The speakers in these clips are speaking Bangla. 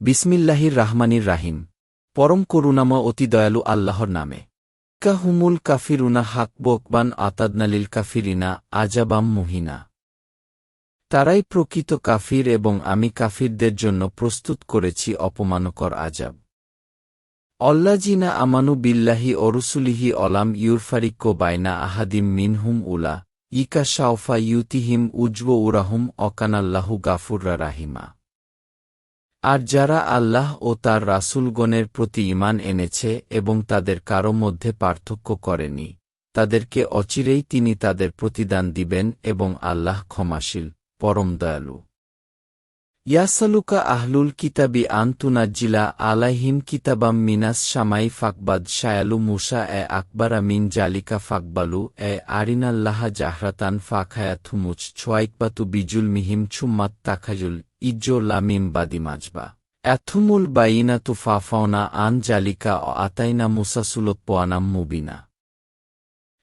বিসমিল্লাহির রাহমানির রাহিম। পরম করুণাময় অতি দয়ালু আল্লাহর নামে। কাহুমুল কাফিরুনা হাক বোকবান আতাদনালিল কাফিরিনা আজাবাম মুহিনা। তারাই প্রকৃত কাফির এবং আমি কাফিরদের জন্য প্রস্তুত করেছি অপমানকর আজাব। অল্লাজিনা আমানু বিল্লাহি অরুসুলিহি অলাম ইউরফারিক্য বাইনা আহাদিম মিনহুম উলা, ইকা শাওফা ইউতিহিম উজ্ব উরাহুম অকানাল্লাহু গাফুররা রাহিমা। আর যারা আল্লাহ ও তার রাসূলগণের প্রতি ঈমান এনেছে এবং তাদের কারও মধ্যে পার্থক্য করেনি, তাদেরকে অচিরেই তিনি তাদের প্রতিদান দিবেন এবং আল্লাহ ক্ষমাশীল, পরম দয়ালু। ইয়াসালুকা আহলুল কিতাবি আন্তুনাজ্জিলা আলাহিম কিতাবাম মিনাস সামাই ফাকবাদ শায়ালু মুসা এ আকবারা মিন জালিকা ফাকবালু এ আরিনাল্লাহা জাহরাতান ফাখায়াথুমুচ ছোয়াইকবাতু বিজুল মিহিম ছুম্মাত তাখাজুল ইজ্জো লামিম বাদিমাজবা অ্যাথুমুল বাইনাতু ফাফাওনা আন জালিকা অ আতাইনা মুসাসুলোপ্পোয়ানাম মুবিনা।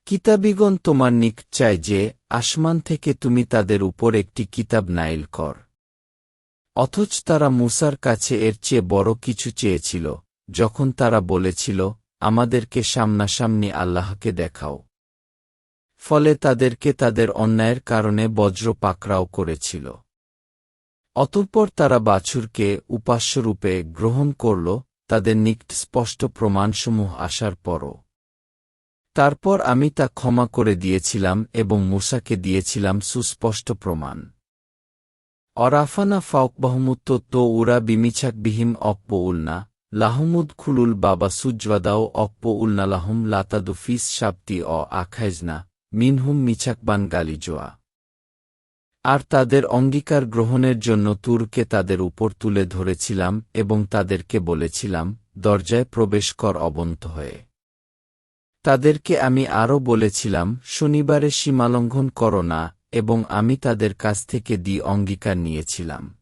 কিতাবিগণ তোমার নিক চায় যে, আসমান থেকে তুমি তাদের উপর একটি কিতাব নাইল কর। অথচ তারা মুসার কাছে এর চেয়ে বড় কিছু চেয়েছিল, যখন তারা বলেছিল, আমাদেরকে সামনাসামনি আল্লাহকে দেখাও। ফলে তাদেরকে তাদের অন্যায়ের কারণে বজ্র পাকড়াও করেছিল। অতঃপর তারা বাছুরকে উপাস্যরূপে গ্রহণ করল, তাদের নিকট স্পষ্ট প্রমাণসমূহ আসার পরও। তারপর আমি তা ক্ষমা করে দিয়েছিলাম এবং মুসাকে দিয়েছিলাম সুস্পষ্ট প্রমাণ। অরাফানা ফাউকবাহমুত্ত তো উরা বিমিছাক বিহিম অপ্প উলনা, লাহমুদ খুলুল বাবা সুজওয়াদাও অপ্প উলনা লাহম লাতাদুফিস সাবতি অ আখাইজনা, মিনহুম মিছাকবান গালিজোয়া আর তাদের অঙ্গীকার গ্রহণের জন্য তুরকে তাদের উপর তুলে ধরেছিলাম এবং তাদেরকে বলেছিলাম, দরজায় প্রবেশ কর, অবন্ত হয়ে। তাদেরকে আমি আরও বলেছিলাম, শনিবারে সীমালঙ্ঘন করো না, এবং আমি তাদের কাছ থেকে দি অঙ্গীকার নিয়েছিলাম।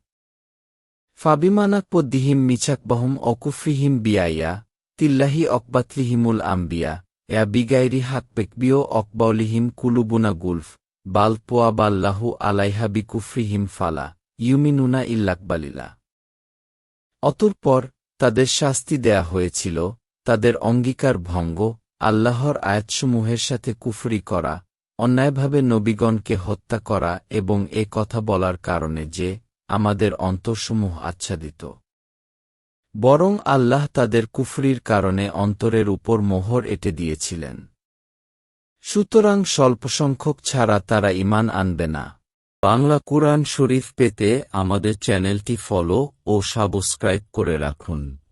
ফাবিমানাকপদ্দিহিম মিছাকবাহম অকুফিহিম বিয়াইয়া তিল্লাহি অকবাতলিহিমুল আম্বিয়া, এয়া বিগাইরি হাকপেকবিও অকবাউলিহিম কুলুবুনা গুলফ। বাল পোয়া বাল্লাহু আলাইহা বিকুফ্রিহিম ফালা, ইউমিনুনা ইল্লাকবালিলা। অতঃপর তাদের শাস্তি দেয়া হয়েছিল, তাদের অঙ্গীকার ভঙ্গ, আল্লাহর আয়াতসমূহের সাথে কুফরি করা, অন্যায়ভাবে নবীগণকে হত্যা করা এবং এ কথা বলার কারণে যে, আমাদের অন্তরসমূহ আচ্ছাদিত। বরং আল্লাহ তাদের কুফরির কারণে অন্তরের উপর মোহর এটে দিয়েছিলেন। সুতরাং স্বল্পসংখ্যক ছাড়া তারা ইমান আনবে না। বাংলা কুরআন শরীফ পেতে আমাদের চ্যানেলটি ফলো ও সাবস্ক্রাইব করে রাখুন।